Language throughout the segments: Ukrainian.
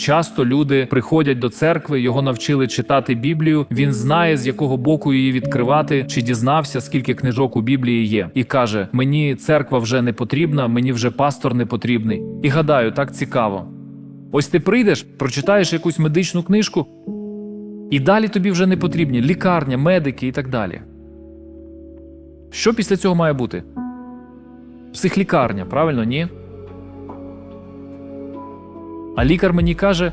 Часто люди приходять до церкви, його навчили читати Біблію. Він знає, з якого боку її відкривати, чи дізнався, скільки книжок у Біблії є, і каже: Мені церква вже не потрібна, мені вже пастор не потрібний. І гадаю, так цікаво. Ось ти прийдеш, прочитаєш якусь медичну книжку, і далі тобі вже не потрібні лікарня, медики і так далі. Що після цього має бути? Психлікарня, правильно, ні? А лікар мені каже,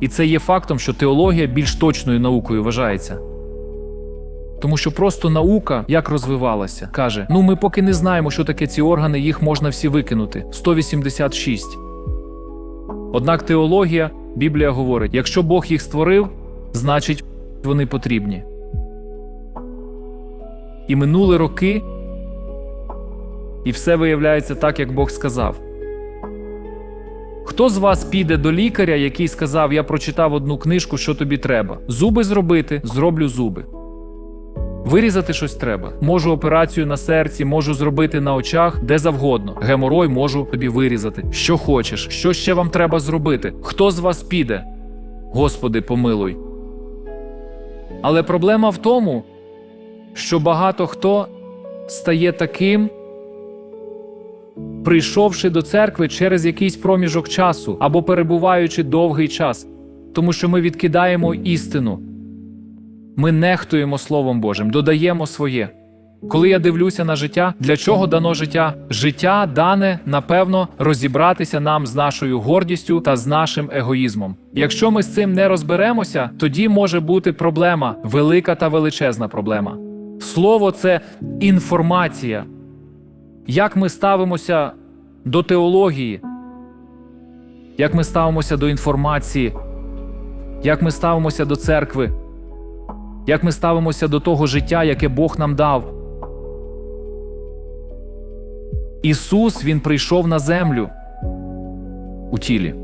і це є фактом, що теологія більш точною наукою вважається. Тому що просто наука як розвивалася, каже: ну ми поки не знаємо, що таке ці органи, їх можна всі викинути. 186. Однак теологія, Біблія говорить: якщо Бог їх створив, значить вони потрібні. І минули роки, і все виявляється так, як Бог сказав. Хто з вас піде до лікаря, який сказав: Я прочитав одну книжку, що тобі треба? Зуби зробити, зроблю зуби. Вирізати щось треба. Можу операцію на серці, можу зробити на очах, де завгодно. Геморой можу тобі вирізати. Що хочеш, що ще вам треба зробити? Хто з вас піде? Господи, помилуй. Але проблема в тому, що багато хто стає таким, прийшовши до церкви через якийсь проміжок часу або перебуваючи довгий час, тому що ми відкидаємо істину. Ми нехтуємо Словом Божим, додаємо своє. Коли я дивлюся на життя, для чого дано життя? Життя дане, напевно, розібратися нам з нашою гордістю та з нашим егоїзмом. Якщо ми з цим не розберемося, тоді може бути проблема, велика та величезна проблема. Слово це інформація. Як ми ставимося до теології, як ми ставимося до інформації, як ми ставимося до церкви, як ми ставимося до того життя, яке Бог нам дав. Ісус Він прийшов на землю у тілі.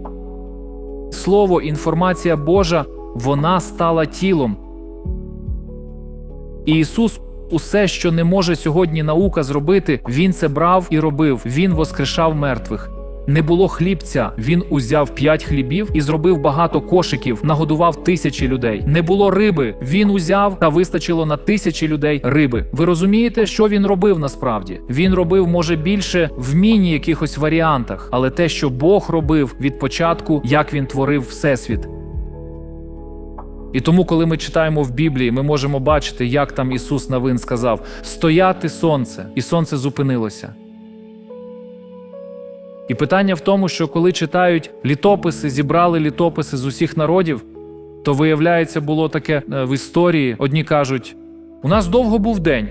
Слово, інформація Божа, вона стала тілом. І Ісус усе, що не може сьогодні наука зробити, Він це брав і робив. Він воскрешав мертвих. Не було хлібця, він узяв п'ять хлібів і зробив багато кошиків, нагодував тисячі людей. Не було риби, він узяв та вистачило на тисячі людей риби. Ви розумієте, що він робив насправді? Він робив, може, більше в міні якихось варіантах, але те, що Бог робив від початку, як він творив всесвіт. І тому, коли ми читаємо в Біблії, ми можемо бачити, як там Ісус Навин сказав: стояти сонце, і сонце зупинилося. І питання в тому, що коли читають літописи, зібрали літописи з усіх народів, то виявляється, було таке е, в історії. Одні кажуть: у нас довго був день,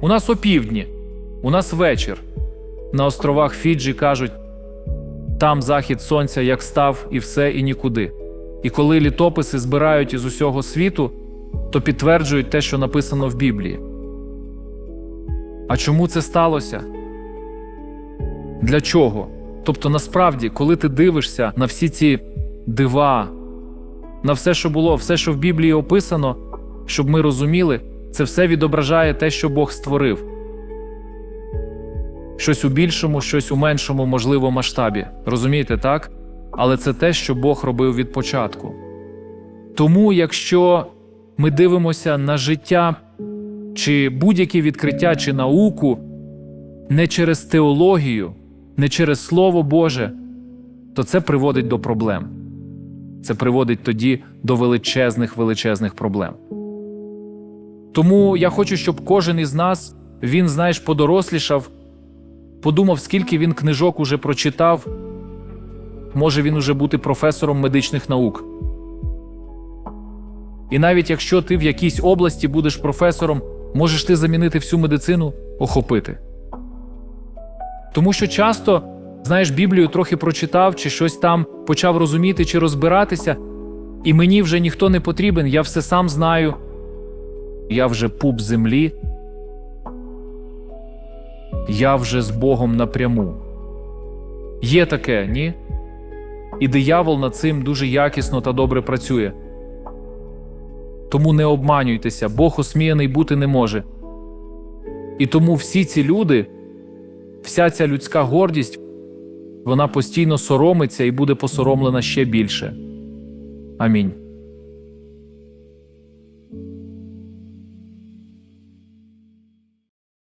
у нас опівдні, у нас вечір. На островах Фіджі кажуть, там захід сонця як став, і все, і нікуди. І коли літописи збирають із усього світу, то підтверджують те, що написано в Біблії. А чому це сталося? Для чого? Тобто, насправді, коли ти дивишся на всі ці дива, на все, що було, все, що в Біблії описано, щоб ми розуміли, це все відображає те, що Бог створив. Щось у більшому, щось у меншому, можливо, масштабі. Розумієте, так? Але це те, що Бог робив від початку. Тому, якщо ми дивимося на життя чи будь-які відкриття, чи науку не через теологію, не через Слово Боже, то це приводить до проблем. Це приводить тоді до величезних величезних проблем. Тому я хочу, щоб кожен із нас він, знаєш, подорослішав, подумав, скільки він книжок уже прочитав. Може він уже бути професором медичних наук. І навіть якщо ти в якійсь області будеш професором, можеш ти замінити всю медицину, охопити. Тому що часто, знаєш, Біблію трохи прочитав, чи щось там почав розуміти чи розбиратися, і мені вже ніхто не потрібен, я все сам знаю. Я вже пуп землі, я вже з Богом напряму. Є таке, ні? І диявол над цим дуже якісно та добре працює. Тому не обманюйтеся, Бог осміяний бути не може. І тому всі ці люди, вся ця людська гордість, вона постійно соромиться і буде посоромлена ще більше. Амінь.